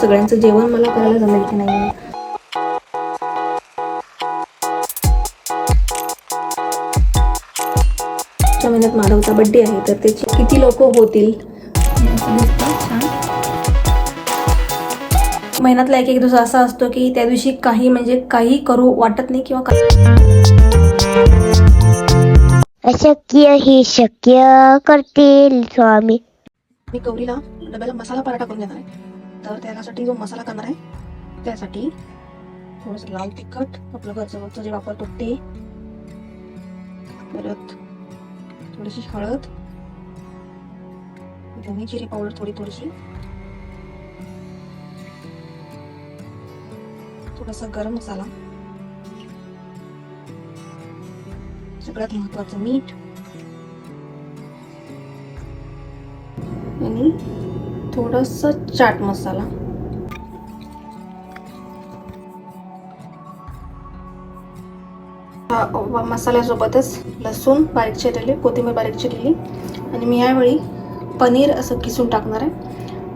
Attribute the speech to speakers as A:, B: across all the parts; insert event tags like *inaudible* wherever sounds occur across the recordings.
A: सगळ्यांचं जेवण मला करायला जमेल की नाही? महिन्यात माधवचा बड्डे आहे तर त्याचे किती लोक होतील? महिन्यातला एक एक दिवस असा असतो की त्या दिवशी काही म्हणजे काही करू वाटत नाही किंवा
B: अशक्य हे शक्य करतील स्वामी.
A: मी गौरीला डब्याला मसाला पराठा करून देणार आहे. तर त्यासाठी जो मसाला करणार आहे त्यासाठी थोडंसं लाल तिखट आपलं घरचं जे वापरतो ते. परत थोडीशी हळद धने जिरे पावडर थोडी थोडीशी. थोडासा गरम मसाला. सगळ्यात महत्वाचं मीठ. आणि थोडस चाट मसाला. मसाल्यासोबतच लसूण बारीक चिरलेली कोथिंबीर बारीक चिरलेली. आणि मी यावेळी पनीर असं किसून टाकणार आहे.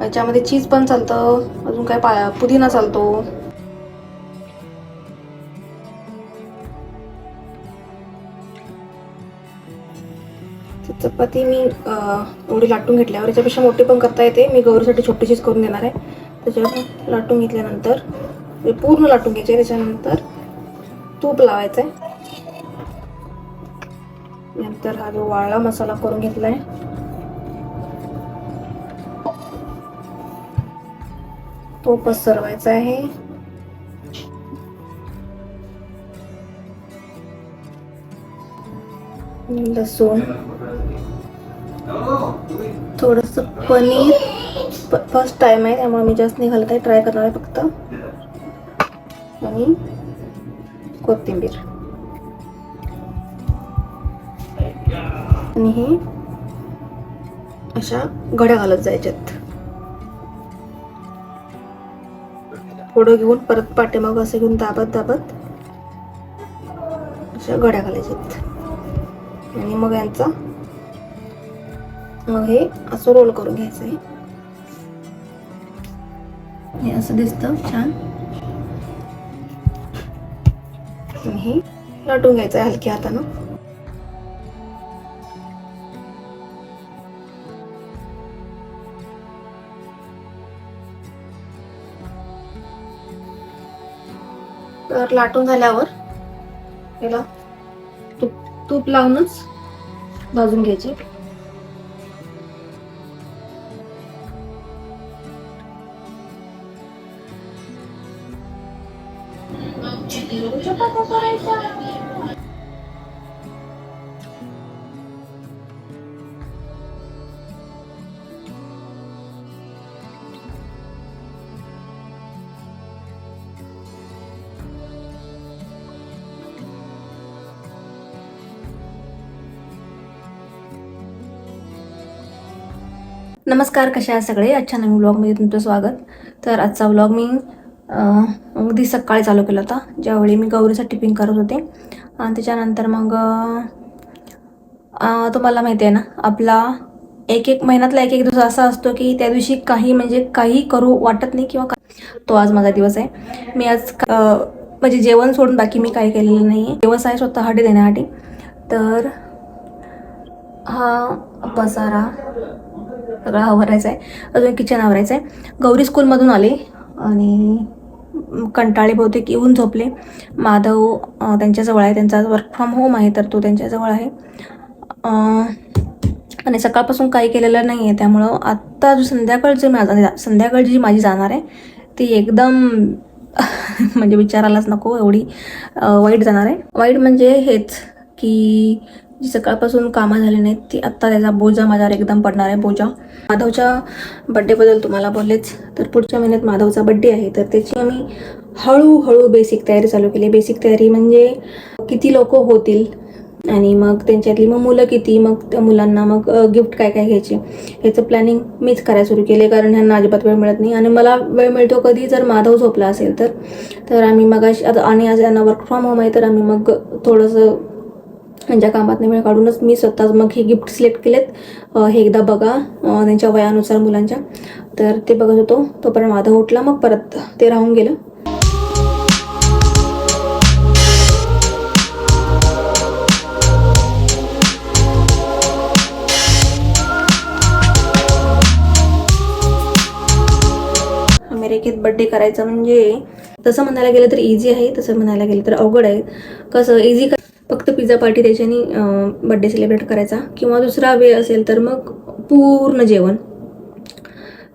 A: याच्यामध्ये चीज पण चालतं अजून काय पा पुदिना चालतो चपाती मी एवढी लाटून घेतल्यावर याच्यापेक्षा मोठी पण करता येते. मी गौरीसाठी छोटीशीच करून देणार आहे. त्याच्यावर लाटून घेतल्यानंतर म्हणजे पूर्ण लाटून घ्यायचे. त्याच्यानंतर तूप लावायचं आहे. नंतर हा जो वाळला मसाला करून घेतला आहे. तो पसरवायचा आहे. लसूण. थोडस पनीर फर्स्ट टाइम आहे त्यामुळे मी जास्त नाही घालत आहे ट्राय करणार आहे फक्त. आणि कोथिंबीर. आणि हे अशा घड्या घालत जायच्यात. पुढं घेऊन परत पाठीमाग असं घेऊन दाबत दाबत अशा घड्या घालायच्यात. आणि मग यांचा मग हे असं रोल करून घ्यायचं आहे हे असं दिसतं छान. हे लाटून घ्यायचं आहे हलक्या हातानं. तर लाटून झाल्यावर याला तूप तूप लावूनच भाजून घ्यायचे. नमस्कार कशा आहात सगळे आजच्या नवीन व्लॉगमध्ये तुमचं स्वागत तर आजचा व्लॉग मी अं, अगदी सकाळी चालू केला होता. ज्यावेळी मी गौरीचा टिफिन करत होते. आणि त्याच्यानंतर मग तुम्हाला माहिती आहे ना आपला एक एक महिन्यातला एक एक दिवस असा असतो की त्या दिवशी काही म्हणजे काही करू वाटत नाही किंवा तो आज माझा दिवस आहे. मी आज म्हणजे जेवण सोडून बाकी मी काही केलेलं नाही आहे दिवस आहे स्वतःसाठी देण्यासाठी. तर हा पसारा सगळं आवरायचं आहे. अजून किचन आवरायचं आहे. गौरी स्कूलमधून आले. आणि कंटाळे बहुतेक येऊन झोपले. माधव त्यांच्याजवळ आहे. त्यांचा वर्क फ्रॉम होम आहे तर तो त्यांच्याजवळ आहे. आणि सकाळपासून काही केलेलं नाही आहे त्यामुळं आत्ता जो माझा संध्याकाळ जी माझी जाणार आहे ती एकदम *laughs* म्हणजे विचारायलाच नको. एवढी वाईट जाणार आहे. वाईट म्हणजे हेच की जी सकाळपासून कामं झाली नाहीत ती आत्ता त्याचा बोजा माझ्यावर एकदम पडणार आहे बोजा. माधवच्या बड्डेबद्दल तुम्हाला बोललेच. तर पुढच्या महिन्यात माधवचा बड्डे आहे तर त्याची आम्ही हळूहळू बेसिक तयारी चालू केली. बेसिक तयारी म्हणजे किती लोक होतील आणि मग त्यांच्यातली मग मुलं किती मग त्या मुलांना मग गिफ्ट काय काय घ्यायचे ह्याचं प्लॅनिंग मीच करायला सुरू केले कारण ह्यांना अजिबात वेळ मिळत नाही. आणि मला वेळ मिळतो कधी जर माधव झोपला असेल तर तर आम्ही मग आता आणि आज यांना वर्क फ्रॉम होम आहे तर आम्ही मग थोडंसं त्यांच्या कामातनं वेळ काढूनच मी स्वतःच मग हे गिफ्ट सिलेक्ट केलेत. हे एकदा बघा त्यांच्या वयानुसार मुलांच्या. तर ते बघत होतो तोपर्यंत माझा उठला मग परत ते राहून गेलं. अमेरिकेत बड्डे करायचा म्हणजे तसं म्हणायला गेलं तर इझी आहे तसं म्हणायला गेलं तर अवघड आहे. कसं इझी फक्त पिझ्झा पार्टी त्याच्यानी बड्डे सेलिब्रेट करायचा. किंवा दुसरा वे असेल तर मग पूर्ण जेवण.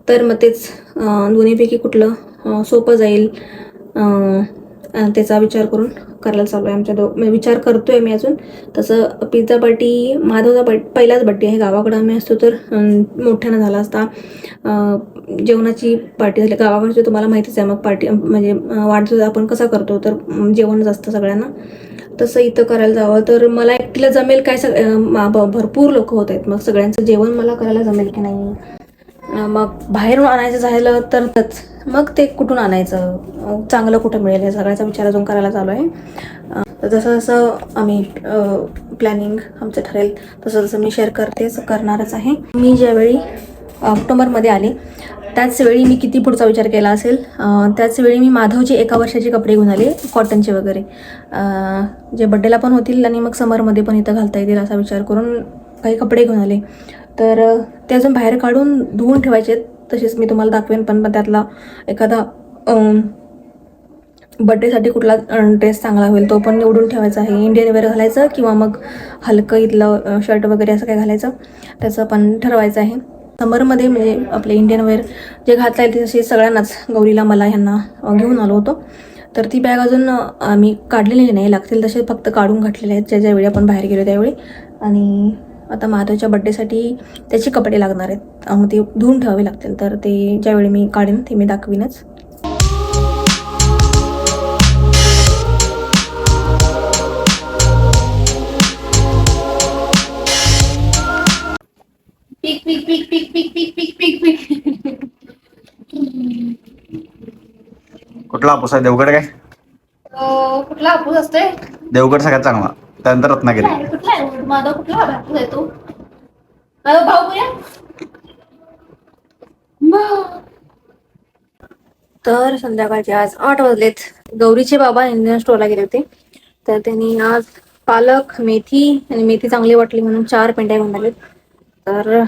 A: तर मग तेच दोन्हीपैकी कुठलं सोपं जाईल त्याचा विचार करून करायला चालू आहे आमच्या दो विचार विचार आहे मी अजून. तसं पिझ्झा पार्टी माधवचा बट पहिलाच बड्डे आहे. गावाकडं आम्ही असतो तर मोठ्यानं झाला असता. जेवणाची पार्टी झाली. गावाकडची तुम्हाला माहितीच आहे. मग पार्टी म्हणजे वाढतो वाढदिवस आपण कसा करतो? तर जेवणच असतं सगळ्यांना. तसं इथं करायला जावं. तर मला एकटीला जमेल काय सग भरपूर लोक होत आहेत. मग सगळ्यांचं जेवण मला करायला जमेल की नाही? मग बाहेरून आणायचं झालं तर तच. मग ते कुठून आणायचं? चांगलं कुठं मिळेल? या सगळ्याचा विचार अजून करायला चालू आहे. तर जसं जसं आम्ही प्लॅनिंग आमचं ठरेल तसं जसं मी शेअर करतेच करणारच आहे. मी ज्यावेळी ऑक्टोबरमध्ये आले त्याच वेळी मी किती पुढचा विचार केला असेल? त्याचवेळी त्याच वेळी मी माधवचे एका वर्षाचे कपडे घेऊन आले कॉटनचे वगैरे. जे बड्डेला पण होतील आणि मग समरमध्ये पण इथं घालता येतील असा विचार करून काही कपडे घेऊन आले. तर ते अजून बाहेर काढून धुवून ठेवायचे आहेत. तसेच मी तुम्हाला दाखवेन पण पण त्यातला एखादा बड्डेसाठी कुठला ड्रेस चांगला होईल तो पण निवडून ठेवायचा आहे. इंडियन वेअर घालायचं किंवा मग हलकं इथलं शर्ट वगैरे असं काय घालायचं त्याचं पण ठरवायचं आहे. समरमध्ये म्हणजे आपले इंडियन वेअर जे घातला येईल तसे सगळ्यांनाच गौरीला मला ह्यांना घेऊन आलो होतो. तर ती बॅग अजून आम्ही काढलेली नाही. लागतील तसे फक्त काढून घातलेले आहेत. ज्या ज्यावेळी आपण बाहेर गेलो त्यावेळी. आणि आता माधवच्या बड्डेसाठी त्याचे कपडे लागणार आहेत. मग ते धुवून ठेवावे लागतील. तर ते ज्यावेळी मी काढेन ते मी दाखवीनच.
C: पीक पीक पीक पीक पीक पीक पीक पीक
D: कुठला हापूस आहे? देवगड काय?
C: कुठला हापूस असतोय?
D: देवगड सगळ्यात चांगला. त्यानंतर रत्नागिरी.
C: कुठला आहे? कुठला आहे? माधव कुठला हापूस आहे तो? माधव भाऊ बोया
A: तर संध्याकाळचे आज आठ वाजलेत. गौरीचे बाबा इंडियन स्टोअरला गेले होते. तर त्यांनी आज पालक मेथी आणि मेथी चांगली वाटली म्हणून चार पेंड्या घेऊन आलेत. तर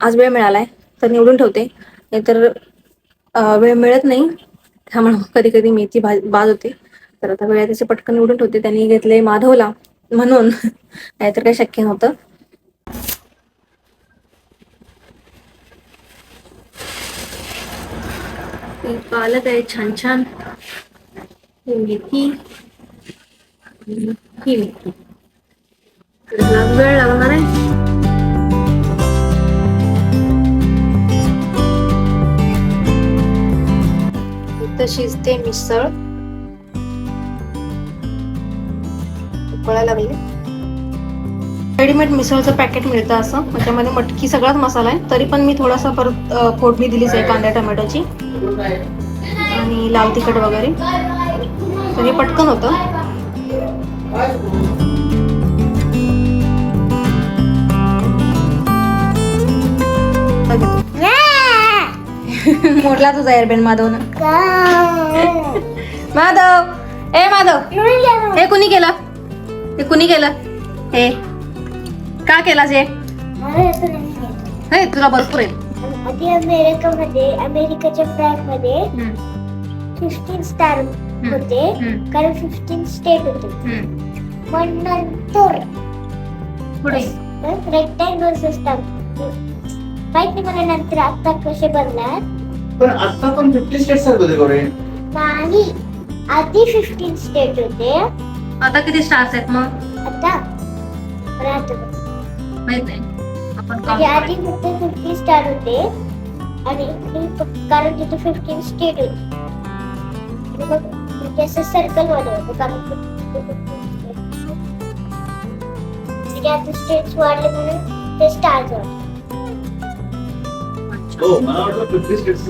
A: आज वेळ मिळालाय तर निवडून ठेवते. नाहीतर वेळ मिळत नाही. त्यामुळे कधी कधी मेथी भाज बाज होते. तर आता वेळ त्याचे पटकन निवडून ठेवते. त्यांनी घेतले माधवला म्हणून. *laughs* नाहीतर काही शक्य नव्हतं. पालक आहे छान छान. मेथी. ही मेथी. वेळ लागणार आहे. शिजते मिसळ. उकळायला लागले. रेडीमेड मिसळचं पॅकेट मिळतं असं. त्याच्यामध्ये मटकी सगळाच मसाला आहे. तरी पण मी थोडासा परत फोडणी दिलीच आहे कांद्या टोमॅटोची. आणि लाल तिखट वगैरे. तर हे पटकन होतं. *laughs* मोडला तुझा एअरबेन माधवनं. *laughs* माधव! ए माधव! हे कुणी केलं? हे कुणी केलं? हे का हे? हे तुला भरपूर आहे.
B: आधी अमेरिकामध्ये अमेरिकेच्या
A: फ्लॅगमध्ये
B: फिफ्टीन स्टार होते. कारण फिफ्टीन स्टेट होते. पण नंतर
A: पुढे.
B: रेक्टँगल्स असतात माहीत नाही मला नंतर आता कसे बनणार?
D: पण आता पण फिफ्टी स्टेट्स आहेत होते गोरे.
B: नाही आधी फिफ्टीन स्टेट होते.
A: आता किती स्टार्स आहेत मग?
B: आता
A: माहीत नाही. आपण
B: म्हणजे
A: count
B: आधी फक्त फिफ्टी स्टार होते आणि कारण तिथे फिफ्टीन स्टेट होते. आणि मग म्हणजे असं सर्कल होतं कारण तिथे 15 states होते. म्हणजे आता स्टेट्स वाढले म्हणून ते स्टार्स वाढले
D: ఓ మన వాటిలో ఫిఫ్టీ స్టేట్స్